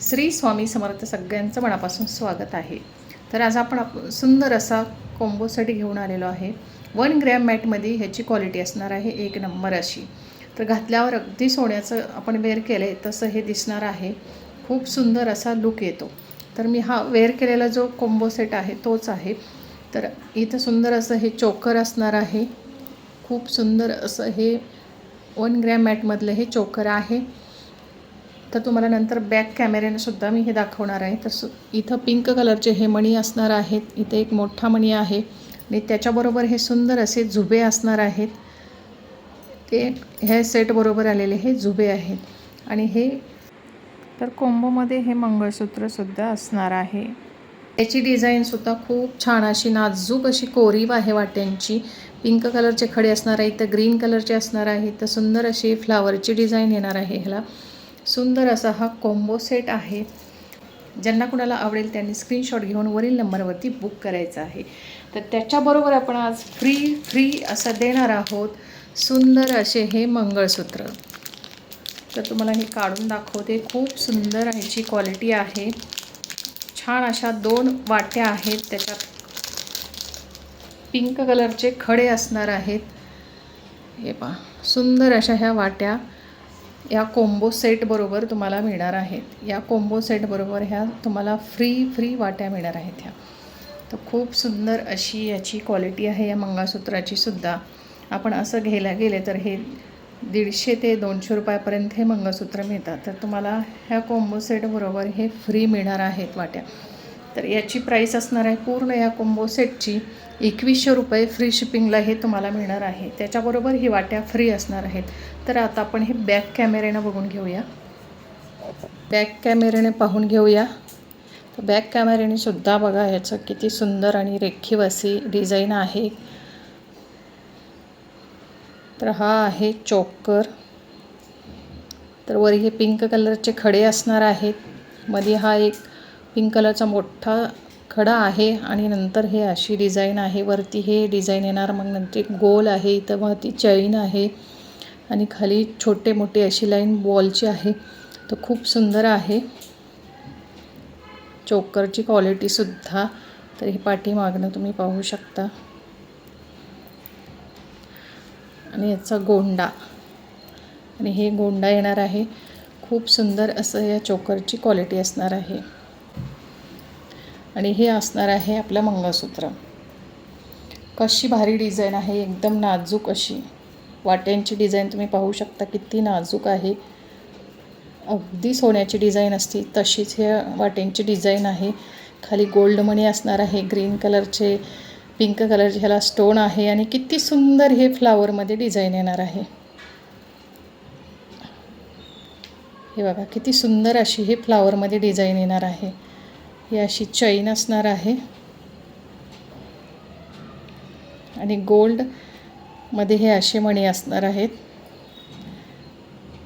श्री स्वामी समर्थ सगळ्यांचं मनापासून स्वागत आहे. तर आज आपण आप सुंदर असा कोंबो सेट घेऊन आलेलो आहे. वन ग्रॅम मॅटमध्ये ह्याची क्वालिटी असणार आहे एक नंबर अशी. तर घातल्यावर अगदी सोन्याचं आपण वेअर केलं आहे तसं हे दिसणार आहे. खूप सुंदर असा लुक येतो. तर मी हा वेअर केलेला जो कोंबो सेट आहे तोच आहे. तर इथं सुंदर असं हे चोकर असणार आहे. खूप सुंदर असं हे वन ग्रॅम मॅटमधलं हे चोकर आहे. तर तुम्हाला नंतर बॅक कॅमेऱ्याने सुद्धा मी हे दाखवणार आहे. तर सु इथं पिंक कलरचे हे मणी असणार आहेत. इथे एक मोठा मणी आहे. आणि त्याच्याबरोबर हे सुंदर असे झुबे असणार आहेत. ते ह्या सेटबरोबर आलेले हे झुबे आहेत. आणि हे तर कोंबोमध्ये हे मंगळसूत्रसुद्धा असणार आहे. त्याची डिझाईनसुद्धा खूप छान अशी नाजूक अशी कोरीव आहे वाट्यांची. पिंक कलरचे खडे असणार आहे तर ग्रीन कलरचे असणार आहे तर सुंदर अशी फ्लावरची डिझाईन येणार आहे ह्याला. सुंदर असा हा कोंबो सेट आहे. ज्यांना कुणाला आवडेल त्यांनी स्क्रीनशॉट घेऊन वरील नंबरवरती बुक करायचं आहे. तर त्याच्याबरोबर आपण आज फ्री फ्री असं देणार आहोत सुंदर असे हे मंगळसूत्र. तर तुम्हाला हे काढून दाखवते. खूप सुंदर ह्याची क्वालिटी आहे. छान अशा दोन वाट्या आहेत. त्याच्यात पिंक कलरचे खडे असणार आहेत. हे पहा. सुंदर अशा ह्या वाट्या. या कोंबो सेटबरोबर तुम्हाला मिळणार आहेत. या कोंबो सेटबरोबर ह्या तुम्हाला फ्री फ्री वाट्या मिळणार आहेत ह्या. तर खूप सुंदर अशी याची क्वालिटी आहे या मंगळसूत्राची सुद्धा. आपण असं घ्यायला गेले तर हे दीडशे ते दोनशे रुपयापर्यंत हे मंगळसूत्र मिळतात. तर तुम्हाला ह्या कोंबो सेटबरोबर हे फ्री मिळणार आहेत वाट्या. तर याची प्राईस असणार आहे पूर्ण या कोंबो सेटची एकवीसशे रुपये फ्री शिपिंगला हे तुम्हाला मिळणार आहे. त्याच्याबरोबर ही वाट्या फ्री असणार आहेत. तर आता आपण हे बॅक कॅमेऱ्यानं बघून घेऊया. बॅक कॅमेऱ्याने पाहून घेऊया. तर बॅक कॅमेऱ्याने सुद्धा बघा ह्याचं किती सुंदर आणि रेखीव अशी डिझाईन आहे. तर हा आहे चोकर तर वर हे पिंक कलरचे खडे असणार आहेत. मध्ये हा एक पिंक कलरचा मोठा खडा आहे आणि नंतर हे अशी डिझाईन आहे. वरती हे डिझाईन येणार मग नंतर एक गोल आहे इथं ती चैन आहे आणि खाली छोटे मोठे अशी लाईन बॉलची आहे. तर खूप सुंदर आहे. चोकरची क्वालिटीसुद्धा तर ही पाठीमागणं तुम्ही पाहू शकता. आणि याचा गोंडा. आणि हे गोंडा येणार आहे. खूप सुंदर असं या चोकरची क्वालिटी असणार आहे. आणि हे असणार आहे आपलं मंगळसूत्र. कशी भारी डिझाईन आहे एकदम नाजूक अशी. वाट्यांची डिझाईन तुम्ही पाहू शकता किती नाजूक आहे. अगदी सोन्याची डिझाईन असते तशीच हे वाट्यांची डिझाईन आहे. खाली गोल्ड मणी असणार आहे ग्रीन कलरचे पिंक कलरचे ह्याला स्टोन आहे आणि किती सुंदर हे फ्लावरमध्ये डिझाईन येणार आहे. हे बघा किती सुंदर अशी हे फ्लावरमध्ये डिझाईन येणार आहे. ही अशी चैन असणार आहे. आणि गोल्डमध्ये हे असे मणी असणार आहेत.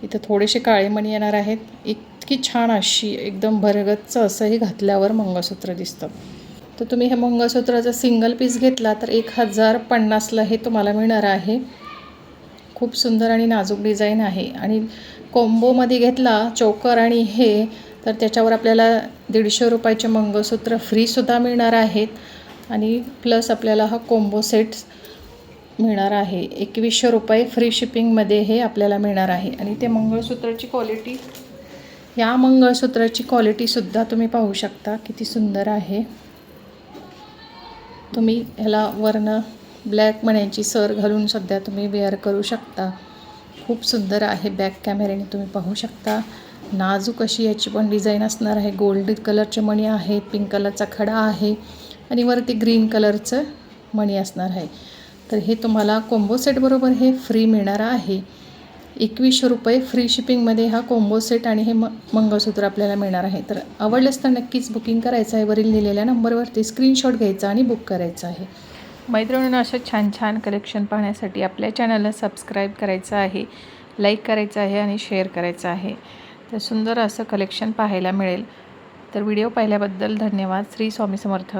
इथं थोडेसे काळे मणी येणार आहेत. इतकी छान अशी एकदम भरगच्च असंही घातल्यावर मंगळसूत्र दिसतं. तर तुम्ही हे मंगळसूत्राचा सिंगल पीस घेतला तर एक हजार पन्नासला हे तुम्हाला मिळणार आहे. खूप सुंदर आणि नाजूक डिझाईन आहे. आणि कोंबोमध्ये घेतला चोकर आणि हे तर त्याच्यावर आपल्याला दीडशे रुपयाचे मंगळसूत्र फ्रीसुद्धा मिळणार आहेत. आणि प्लस आपल्याला हा कोंबो सेट मिळणार आहे. एकवीसशे रुपये फ्री शिपिंगमध्ये हे आपल्याला मिळणार आहे. आणि ते मंगळसूत्राची क्वालिटी या मंगळसूत्राची क्वालिटीसुद्धा तुम्ही पाहू शकता. किती सुंदर आहे. तुम्ही ह्याला वरनं ब्लॅक मण्याची सर घालून सध्या तुम्ही वेअर करू शकता. खूप सुंदर आहे बॅक कॅमेऱ्याने तुम्ही पाहू शकता. नाजूक अशी याची पण डिझाईन असणार आहे. गोल्ड कलरचे मणी आहेत पिंक कलरचा खडा आहे आणि वरती ग्रीन कलरचं मणी असणार आहे. तर हे तुम्हाला कोंबो सेटबरोबर हे फ्री मिळणार आहे. एकवीसशे रुपये फ्री शिपिंगमध्ये हा कोंबो सेट आणि हे म मंगळसूत्र आपल्याला मिळणार आहे. तर आवडलंच तर नक्कीच बुकिंग करायचं आहे. वरील दिलेल्या नंबरवरती स्क्रीनशॉट घ्यायचा आणि बुक करायचं आहे. मैत्रिणींना असं छान छान कलेक्शन पाहण्यासाठी आपल्या चॅनलला सबस्क्राईब करायचं आहे लाईक करायचं आहे आणि शेअर करायचं आहे. तर सुंदर असं कलेक्शन पाहायला मिळेल. तर व्हिडिओ पाहिल्याबद्दल धन्यवाद. श्री स्वामी समर्थ.